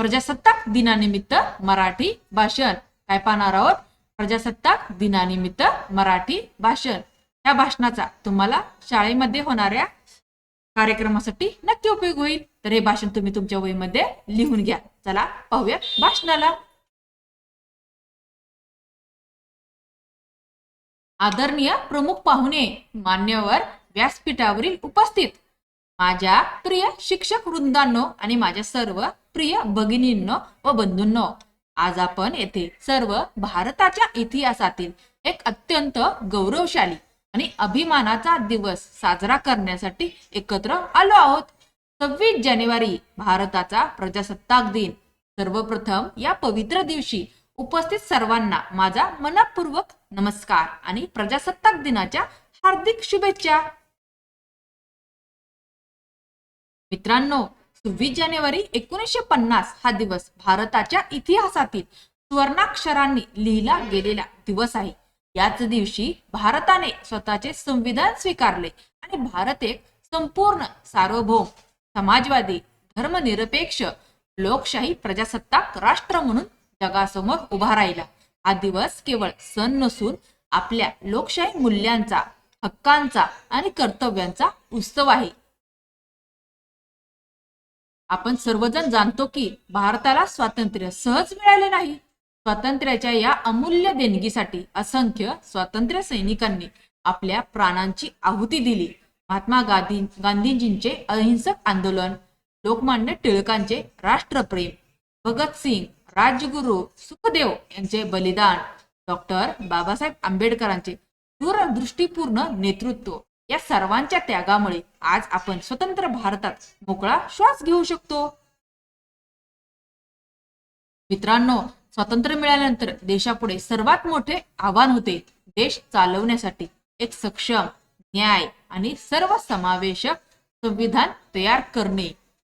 प्रजासत्ताक दिनानिमित्त मराठी भाषण. काय पाहणार आहोत? प्रजासत्ताक दिनानिमित्त मराठी भाषण. या भाषणाचा तुम्हाला शाळेमध्ये होणाऱ्या कार्यक्रमासाठी नक्की उपयोग होईल. तर हे भाषण तुम्ही तुमच्या वहीमध्ये लिहून घ्या. चला पाहूया भाषणाला. आदरणीय प्रमुख पाहुणे मान्यवर व्यासपीठावरील उपस्थित. माझ्या प्रिय शिक्षक वृंदांनो आणि माझ्या सर्व प्रिय भगिनींनो व बंधूंनो आज आपण येथे सर्व भारताच्या इतिहासातील एक अत्यंत गौरवशाली आणि अभिमानाचा दिवस साजरा करण्यासाठी एकत्र आलो आहोत. सव्वीस जानेवारी भारताचा प्रजासत्ताक दिन. सर्वप्रथम या पवित्र दिवशी उपस्थित सर्वांना माझा मनपूर्वक नमस्कार आणि प्रजासत्ताक दिनाच्या हार्दिक शुभेच्छा. मित्रांनो सव्वीस जानेवारी एकोणीसशे पन्नास हा दिवस भारताच्या इतिहासातील सुवर्णाक्षरांनी लिहिला गेलेला दिवस आहे. याच दिवशी भारताने स्वतःचे संविधान स्वीकारले आणि भारत एक संपूर्ण सार्वभौम समाजवादी धर्मनिरपेक्ष लोकशाही प्रजासत्ताक राष्ट्र म्हणून जगासमोर उभा राहिला. हा दिवस केवळ सण नसून आपल्या लोकशाही मूल्यांचा हक्कांचा आणि कर्तव्यांचा उत्सव आहे. आपण सर्वजण जाणतो की भारताला स्वातंत्र्य सहज मिळाले नाही. स्वातंत्र्याच्या या अमूल्य देणगीसाठी असंख्य स्वातंत्र्य सैनिकांनी आपल्या प्राणांची आहुती दिली. महात्मा गांधी गांधीजींचे अहिंसक आंदोलन लोकमान्य टिळकांचे राष्ट्रप्रेम भगतसिंग राजगुरू सुखदेव यांचे बलिदान डॉक्टर बाबासाहेब आंबेडकरांचे दूरदृष्टीपूर्ण नेतृत्व. या सर्वांच्या त्यागामुळे आज आपण स्वतंत्र भारतात मोकळा श्वास घेऊ शकतो. मित्रांनो स्वातंत्र्य मिळाल्यानंतर देशापुढे सर्वात मोठे आव्हान होते देश चालवण्यासाठी. एक सक्षम न्याय आणि सर्व समावेशक संविधान तयार करणे.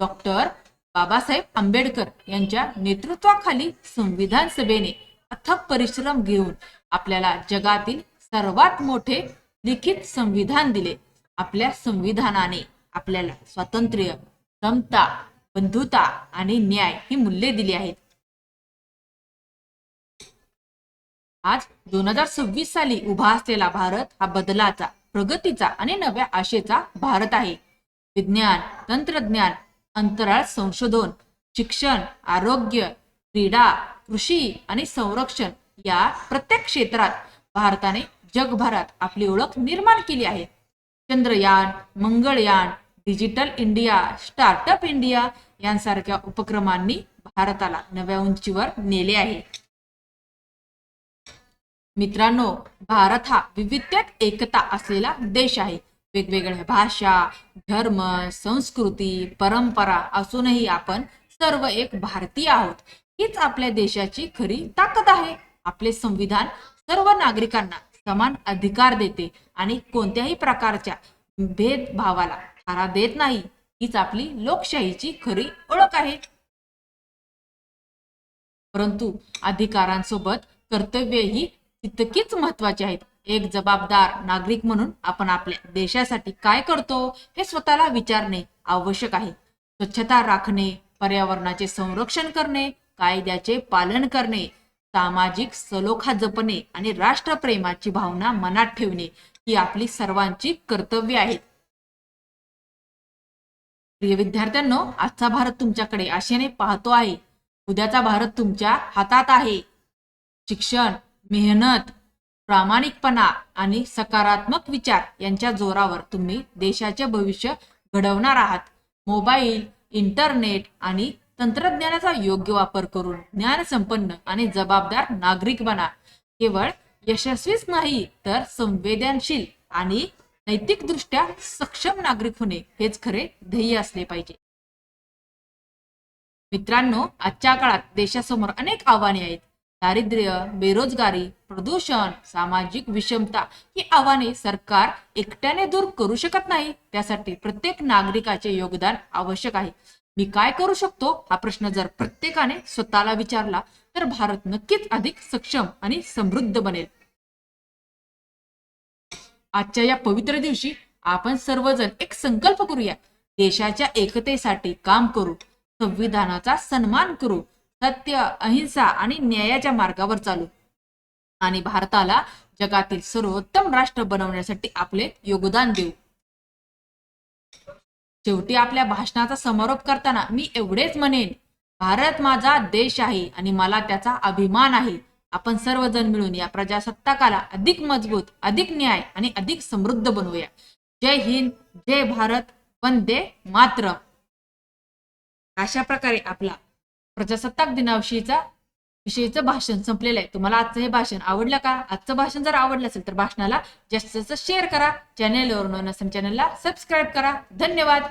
डॉक्टर बाबासाहेब आंबेडकर यांच्या नेतृत्वाखाली संविधान सभेने अथक परिश्रम घेऊन आपल्याला जगातील सर्वात मोठे लिखित संविधान दिले. आपल्या संविधानाने आपल्याला स्वातंत्र्य समता बंधुता आणि न्याय ही मूल्ये दिली आहेत. आज दोन हजार सव्वीस साली उभा असलेला भारत हा बदलाचा प्रगतीचा आणि नव्या आशेचा भारत आहे. विज्ञान तंत्रज्ञान अंतराळ संशोधन शिक्षण आरोग्य क्रीडा कृषी आणि संरक्षण या प्रत्येक क्षेत्रात भारताने जगभरात आपली ओळख निर्माण केली आहे. Chandrayaan Mangalyaan digital India startup India यांसारख्या उपक्रमांनी भारताला नव्या उंचीवर नेले आहे. मित्रांनो भारत हा विविधतेत एकता असलेला देश आहे. वेगवेगळ्या भाषा धर्म संस्कृती परंपरा असूनही आपण सर्व एक भारतीय आहोत. हीच आपल्या देशाची खरी ताकद आहे. आपले संविधान सर्व नागरिकांना समान अधिकार देते आणि कोणत्याही प्रकारच्या भेदभावाला थारा देत नाही हीच आपली लोकशाहीची खरी ओळख आहे. परंतु अधिकारांसोबत कर्तव्यही तितकीच महत्वाची आहेत. एक जबाबदार नागरिक म्हणून आपण आपल्या देशासाठी काय करतो हे स्वतःला विचारणे आवश्यक आहे. स्वच्छता राखणे पर्यावरणाचे संरक्षण करणे कायद्याचे पालन करणे सामाजिक सलोखा जपणे आणि राष्ट्रप्रेमाची भावना मनात ठेवणे ही आपली सर्वांची कर्तव्य आहेत. प्रिय विद्यार्थ्यांनो आजचा भारत तुमच्याकडे आशेने पाहतो आहे. उद्याचा भारत तुमच्या हातात आहे. शिक्षण मेहनत प्रामाणिकपणा आणि सकारात्मक विचार यांच्या जोरावर तुम्ही देशाचे भविष्य घडवणार आहात. मोबाईल इंटरनेट आणि तंत्रज्ञानाचा योग्य वापर करून ज्ञानसंपन्न आणि जबाबदार नागरिक बना. केवळ यशस्वीच नाही तर संवेदनशील आणि नैतिकदृष्ट्या सक्षम नागरिक होणे हेच खरे ध्येय असले पाहिजे. मित्रांनो आजच्या काळात देशासमोर अनेक आव्हाने आहेत. दारिद्र्य बेरोजगारी प्रदूषण सामाजिक विषमता ही आव्हाने सरकार एकट्याने दूर करू शकत नाही. त्यासाठी प्रत्येक नागरिकाचे योगदान आवश्यक आहे. मी काय करू शकतो? हा प्रश्न जर प्रत्येकाने स्वतःला विचारला तर भारत नक्कीच अधिक सक्षम आणि समृद्ध बनेल. आजच्या या पवित्र दिवशी आपण सर्वजण एक संकल्प करूया. देशाच्या एकतेसाठी काम करू संविधानाचा सन्मान करू सत्य अहिंसा आणि न्यायाच्या मार्गावर चालू. आणि भारताला जगातील सर्वोत्तम राष्ट्र बनवण्यासाठी आपले योगदान देऊ. शेवटी आपल्या भाषणाचा समारोप करताना मी एवढेच म्हणेन भारत माझा देश आहे आणि मला त्याचा अभिमान आहे. आपण सर्वजण मिळून या प्रजासत्ताकाला अधिक मजबूत अधिक न्याय आणि अधिक समृद्ध बनवूया. जय हिंद जय भारत वंदे मात्र अशा प्रकारे आपला प्रजासत्ताक दिनाविषयीचा विषयीचं भाषण संपलेलं आहे. तुम्हाला आजचं हे भाषण आवडलं का? आजचं भाषण जर आवडलं असेल तर भाषणाला जास्तीत जास्त शेअर करा. चॅनेलवर नसम चॅनलला सबस्क्राईब करा. धन्यवाद.